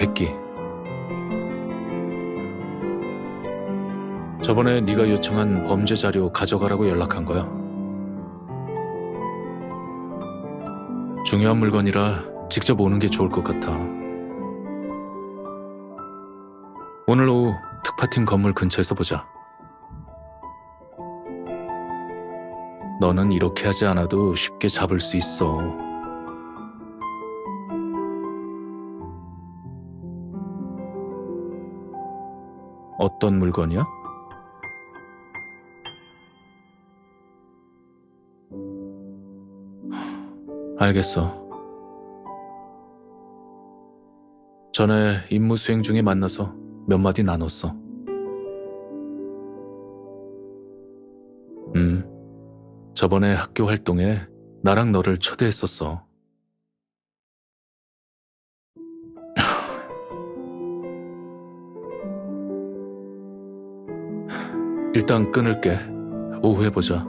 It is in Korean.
백기. 저번에 네가 요청한 범죄 자료 가져가라고 연락한 거야. 중요한 물건이라 직접 오는 게 좋을 것 같아. 오늘 오후 특파팀 건물 근처에서 보자. 너는 이렇게 하지 않아도 쉽게 잡을 수 있어. 어떤 물건이야? 알겠어. 전에 임무 수행 중에 만나서 몇 마디 나눴어. 음, 저번에 학교 활동에 나랑 너를 초대했었어. 일단 끊을게. 오후에 보자.